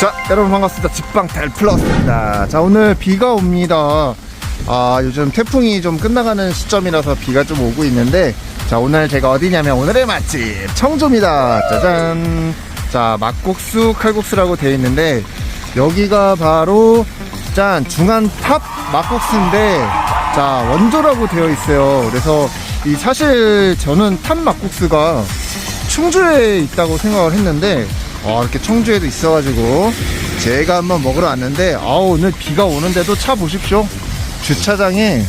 자 여러분 반갑습니다. 직방 델플러스입니다. 자 오늘 비가 옵니다. 아 요즘 태풍이 좀 끝나가는 시점이라서 비가 좀 오고 있는데 자 오늘 제가 어디냐면 오늘의 맛집 청조입니다. 짜잔. 자 막국수 칼국수라고 되어 있는데 여기가 바로 짠 중한 탑 막국수인데 자 원조라고 되어 있어요. 그래서 이 사실 저는 탑 막국수가 충주에 있다고 생각을 했는데 어, 이렇게 청주에도 있어가지고 제가 한번 먹으러 왔는데 아우 오늘 비가 오는데도 차 보십시오. 주차장에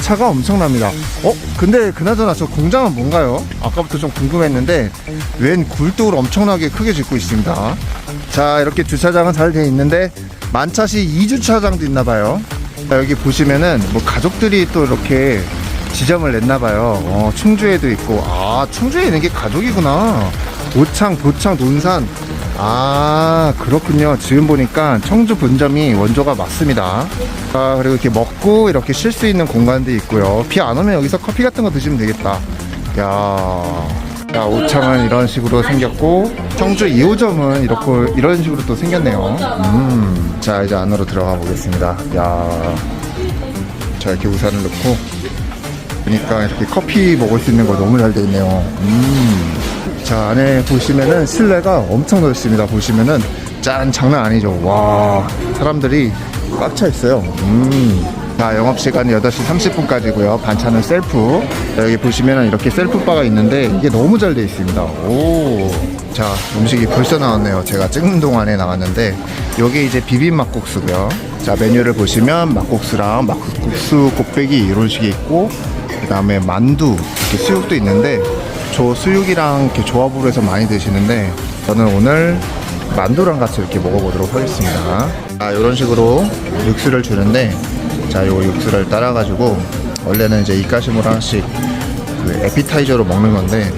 차가 엄청납니다. 어? 근데 그나저나 저 공장은 뭔가요? 아까부터 좀 궁금했는데 웬 굴뚝을 엄청나게 크게 짓고 있습니다. 자 이렇게 주차장은 잘 돼 있는데 만차시 2주차장도 있나봐요. 여기 보시면은 뭐 가족들이 또 이렇게 지점을 냈나봐요. 어, 충주에도 있고. 아 충주에 있는 게 가족이구나. 오창, 보창, 논산 아 그렇군요. 지금 보니까 청주 본점이 원조가 맞습니다. 아 그리고 이렇게 먹고 이렇게 쉴 수 있는 공간도 있고요. 비 안 오면 여기서 커피 같은 거 드시면 되겠다. 야, 야 오창은 이런 식으로 생겼고 청주 2호점은 이렇게 이런 식으로 또 생겼네요. 음자 이제 안으로 들어가 보겠습니다. 야자 이렇게 우산을 넣고 그러니까 이렇게 커피 먹을 수 있는 거 너무 잘 돼 있네요. 음. 자 안에 보시면은 실내가 엄청 넓습니다. 보시면은 짠 장난 아니죠. 와 사람들이 꽉 차 있어요. 음. 자 영업 시간이 8시 30분까지고요. 반찬은 셀프. 자, 여기 보시면은 이렇게 셀프 바가 있는데 이게 너무 잘 돼 있습니다. 오. 자 음식이 벌써 나왔네요. 제가 찍는 동안에 나왔는데 여기 이제 비빔 막국수고요. 자 메뉴를 보시면 막국수랑 막국수 곱빼기 이런 식이 있고 그 다음에 만두 이렇게 수육도 있는데 저 수육이랑 이렇게 조합으로 해서 많이 드시는데 저는 오늘 만두랑 같이 이렇게 먹어보도록 하겠습니다. 자 이런 식으로 육수를 주는데 자 요 육수를 따라 가지고 원래는 이제 이까시모를 하나씩 그 에피타이저로 먹는 건데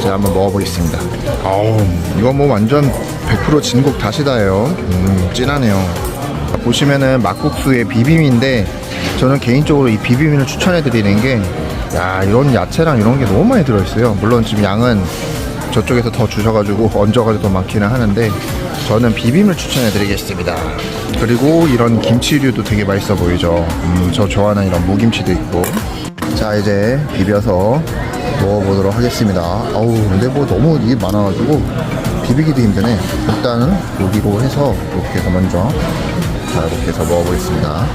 제가 한번 먹어보겠습니다. 아우. 이거 뭐 완전 100% 진국 다시다예요. 음 진하네요. 자, 보시면은 막국수의 비빔인데 저는 개인적으로 이 비빔을 추천해 드리는 게 야 이런 야채랑 이런 게 너무 많이 들어있어요. 물론 지금 양은 저쪽에서 더 주셔가지고 얹어가지고 더 많기는 하는데 저는 비빔을 추천해 드리겠습니다. 그리고 이런 김치류도 되게 맛있어 보이죠? 음, 저 좋아하는 이런 무김치도 있고. 자 이제 비벼서 먹어보도록 하겠습니다. 아우 근데 뭐 너무 이게 많아가지고 비비기도 힘드네. 일단은 여기로 해서 이렇게 해서 먼저 자 이렇게 해서 먹어보겠습니다.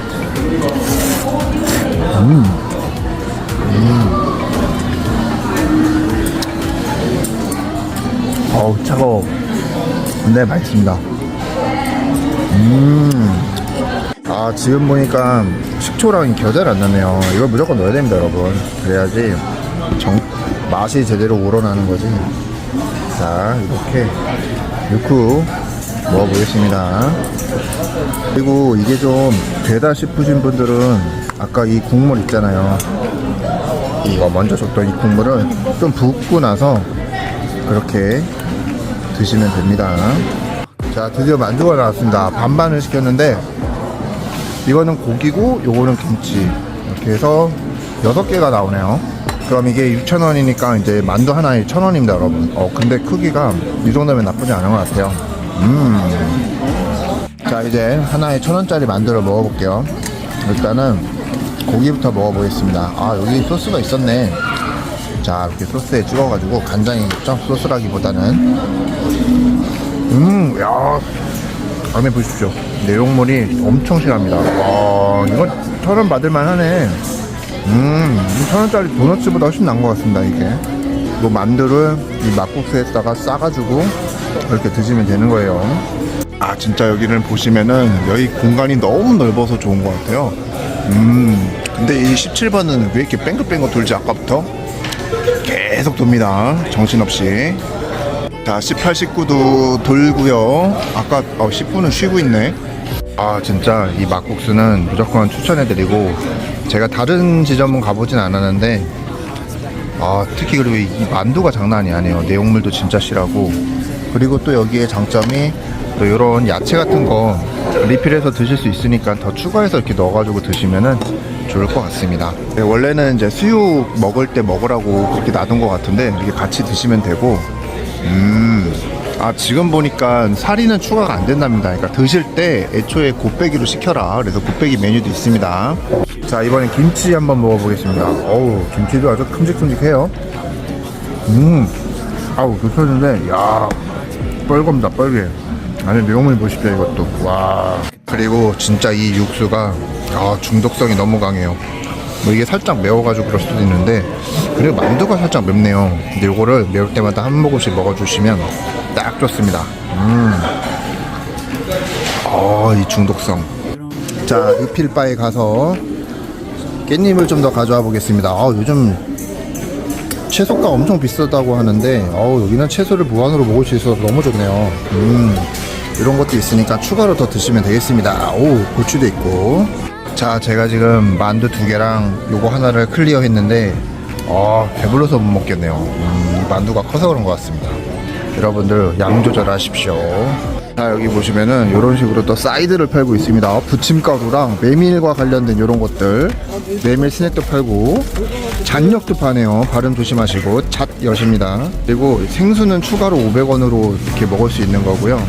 어우 차가워. 근데 맛있습니다. 음아 지금 보니까 식초랑 겨자를 안 넣네요. 이걸 무조건 넣어야 됩니다 여러분. 그래야지 정, 맛이 제대로 우러나는 거지. 자 이렇게 넣고 먹어보겠습니다 그리고 이게 좀 되다 싶으신 분들은 아까 이 국물 있잖아요 이거 먼저 줬던 이 국물을 좀 붓고 나서 그렇게 드시면 됩니다. 자, 드디어 만두가 나왔습니다. 반반을 시켰는데 이거는 고기고 요거는 김치 이렇게 해서 6개가 나오네요. 그럼 이게 6,000원이니까 이제 만두 하나에 1,000원입니다, 여러분. 어, 근데 크기가 이 정도면 나쁘지 않은 것 같아요. 음. 자, 이제 하나에 1,000원짜리 만두를 먹어볼게요. 일단은 고기부터 먹어보겠습니다. 아, 여기 소스가 있었네. 자 이렇게 소스에 찍어가지고 간장이겠죠 소스라기보다는 음 야 다음에 보십시오 내용물이 엄청 실합니다 와 이거 천 원 받을만 하네 음 천 원짜리 도넛보다 훨씬 나은 것 같습니다 이게 요 만두를 이 막국수에다가 싸가지고 이렇게 드시면 되는 거예요 아 진짜 여기를 보시면은 여기 공간이 너무 넓어서 좋은 것 같아요 음 근데 이 17번은 왜 이렇게 뺑글뺑글 돌지 아까부터 계속 돕니다. 정신없이. 자, 18, 19도 돌고요. 아까 어, 10분은 쉬고 있네. 아, 진짜 이 막국수는 무조건 추천해드리고 제가 다른 지점은 가보진 않았는데 아, 특히 그리고 이 만두가 장난이 아니에요. 내용물도 진짜 실하고 그리고 또 여기에 장점이 또 이런 야채 같은 거 리필해서 드실 수 있으니까 더 추가해서 이렇게 넣어가지고 드시면은 좋을 것 같습니다. 네, 원래는 이제 수육 먹을 때 먹으라고 그렇게 놔둔 것 같은데 이게 같이 드시면 되고, 음, 아 지금 보니까 사리는 추가가 안 된답니다. 그러니까 드실 때 애초에 곱빼기로 시켜라. 그래서 곱빼기 메뉴도 있습니다. 자 이번엔 김치 한번 먹어보겠습니다. 어우 김치도 아주 큼직큼직해요. 음, 아우 괜찮은데, 야, 뻘겁니다 뻘게. 안에 내용물 보십시오 이것도. 와. 그리고 진짜 이 육수가 아 중독성이 너무 강해요. 뭐 이게 살짝 매워가지고 그럴 수도 있는데 그리고 만두가 살짝 맵네요. 근데 요거를 매울 때마다 한 모금씩 먹어주시면 딱 좋습니다. 음. 어, 이 중독성. 자, 유필바에 가서 깻잎을 좀 더 가져와 보겠습니다. 아, 요즘 채소가 엄청 비싸다고 하는데, 어우, 여기는 채소를 무한으로 먹을 수 있어서 너무 좋네요. 음, 이런 것도 있으니까 추가로 더 드시면 되겠습니다. 오, 고추도 있고. 자, 제가 지금 만두 두 개랑 요거 하나를 클리어 했는데, 어, 배불러서 못 먹겠네요. 음, 만두가 커서 그런 것 같습니다. 여러분들 양 조절하십시오. 자 여기 보시면은 이런 식으로 또 사이드를 팔고 있습니다. 부침가루랑 메밀과 관련된 이런 것들 메밀 스낵도 팔고 잔역도 파네요. 발음 조심하시고 잣 엿입니다. 그리고 생수는 추가로 500원으로 이렇게 먹을 수 있는 거고요.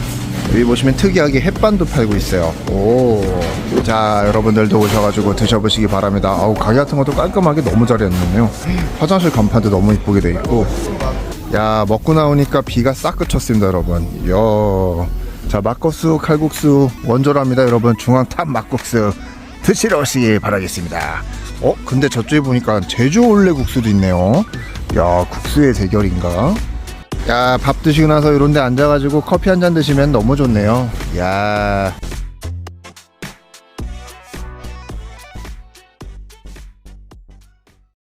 여기 보시면 특이하게 햇반도 팔고 있어요. 오. 자, 여러분들도 오셔가지고 드셔보시기 바랍니다. 아우, 가게 같은 것도 깔끔하게 너무 잘 해놨네요. 화장실 간판도 너무 이쁘게 돼 있고. 야, 먹고 나오니까 비가 싹 그쳤습니다, 여러분. 이야. 자, 막국수, 칼국수, 원조랍니다, 여러분. 중앙탑 막국수 드시러 오시길 바라겠습니다. 어? 근데 저쪽에 보니까 제주 올레 국수도 있네요. 야, 국수의 대결인가? 야, 밥 드시고 나서 이런 데 앉아가지고 커피 한 잔 드시면 너무 좋네요. 야,